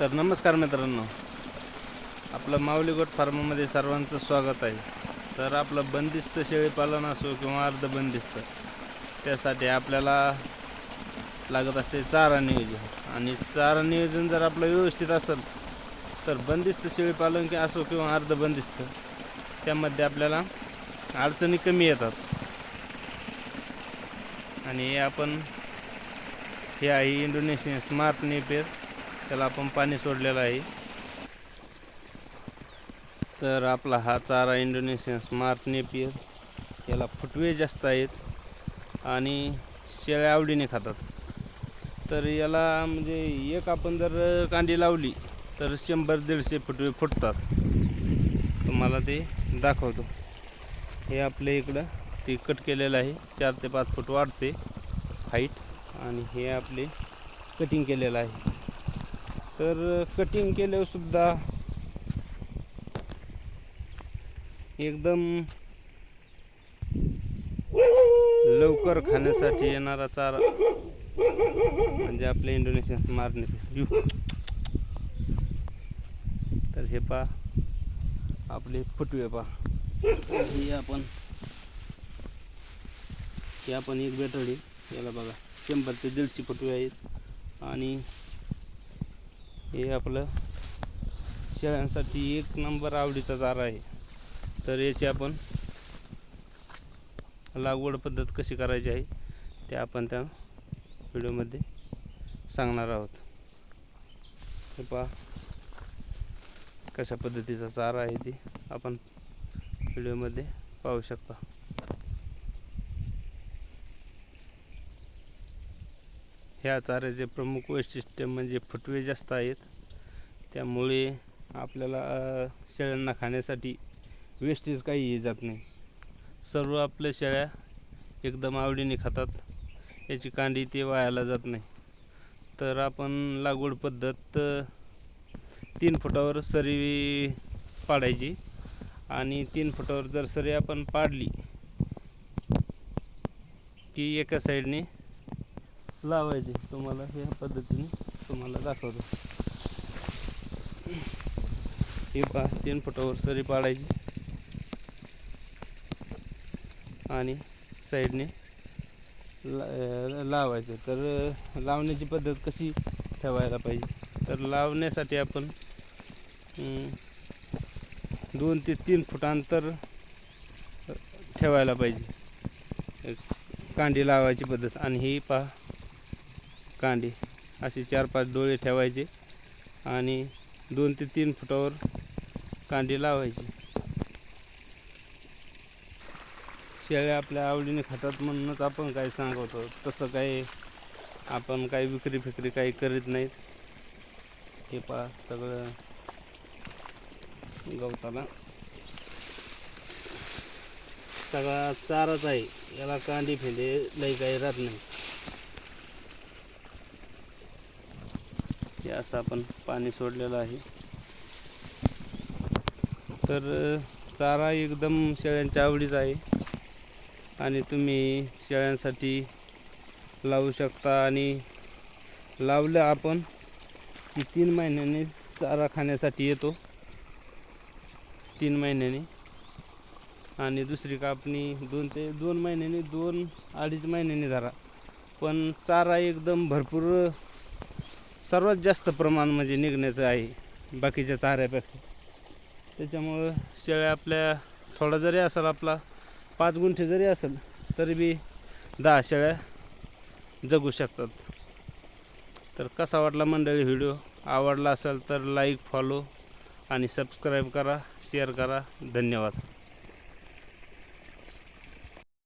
तर नमस्कार मित्रांनो. आपलं माऊली गोट फार्ममध्ये सर्वांचं स्वागत आहे. तर आपलं बंदिस्त शेळीपालन असो किंवा अर्धबंदिस्त त्यासाठी आपल्याला लागत असते चारा नियोजन. आणि चारा नियोजन जर आपलं व्यवस्थित असेल तर बंदिस्त शेळीपालन की असो किंवा अर्धबंदिस्त त्यामध्ये आपल्याला अडचणी कमी येतात. आणि आपण हे आहे इंडोनेशियन स्मार्ट नेपेर. त्याला आपण पाणी सोडलेलं आहे. तर आपला हा चारा इंडोनेशियन स्मार्ट नेपियर याला फुटवे जास्त आहेत आणि शेळ्या आवडीने खातात. तर याला म्हणजे एक आपण जर कांडी लावली तर शंभर दीडशे फुटवे फुटतात. तुम्हाला ते दाखवतो. हे आपल्या इकडं ते कट केलेलं आहे. चार ते पाच फूट वाढते हाईट आणि हे आपले कटिंग केलेलं आहे. तर कटिंग केल्यावर सुद्धा एकदम लवकर खाण्यासाठी येणारा चारा म्हणजे आपले इंडोनेशियन मारणे. तर हे पा आपले फुटवे पा हे आपण हे आपण एक बेटडी याला बघा शंभर ते दीडशे फुटवे आहेत. आणि हे आपलं शेळ्यांसाठी एक नंबर आवडीचा चारा आहे. तर याची आपण लागवड पद्धत कशी करायची आहे ते आपण त्या व्हिडिओमध्ये सांगणार आहोत. हे पहा कशा पद्धतीचा चारा आहे ते आपण व्हिडिओमध्ये पाहू शकता. ह्या चाऱ्याचे प्रमुख वैशिष्ट्य म्हणजे फुटवे जास्त आहेत. त्यामुळे आपल्याला शेळ्यांना खाण्यासाठी वेस्टेज काही जात नाही. सर्व आपल्या शेळ्या एकदम आवडीने खातात. याची कांडी ते वायाला जात नाही. तर आपण लागवड पद्धत तीन फुटावर सरी पाडायची आणि तीन फुटावर जर सरी आपण पाडली की एका साईडने लावायचे तुम्हाला ह्या पद्धतीने तुम्हाला दाखवतो. हे पहा तीन फुटावर सरी पाडायची. आणि साईडने ला लावायचं. तर लावण्याची पद्धत कशी ठेवायला पाहिजे? तर लावण्यासाठी आपण दोन ते तीन फूट अंतर ठेवायला पाहिजे. कांडी लावायची पद्धत. आणि ही पहा कांडे असे चार पाच डोळे ठेवायचे आणि दोन ते तीन फुटावर कांडे लावायचे. शेळ्या आपल्या आवडीने खातात म्हणूनच आपण काय सांगवतो तसं काही आपण काही विक्री फिक्री काही करीत नाहीत. हे पहा सगळं गवताला. सगळा चाराच आहे याला कांदी फेंदे लई काही राहत नाही. हे असं आपण पाणी सोडलेलं आहे. तर चारा एकदम शेळ्यांच्या आवडीचा आहे. आणि तुम्ही शेळ्यांसाठी लावू शकता आणि लावलं आपण की तीन महिन्याने चारा खाण्यासाठी येतो. तीन महिन्याने. आणि दुसरी कापणी दोन ते दोन महिन्याने दोन अडीच महिन्याने धरा. पण चारा एकदम भरपूर सर्वात जास्त प्रमाण म्हणजे निघण्याचं आहे बाकीच्या चाऱ्यापेक्षा. त्याच्यामुळं शेळ्या आपल्या थोडा जरी असेल आपला पाच गुंठे जरी असेल तरी बी दहा शेळ्या जगू शकतात. तर कसा वाटला मंडळी व्हिडिओ? आवडला असेल तर लाईक फॉलो आणि सबस्क्राईब करा शेअर करा. धन्यवाद.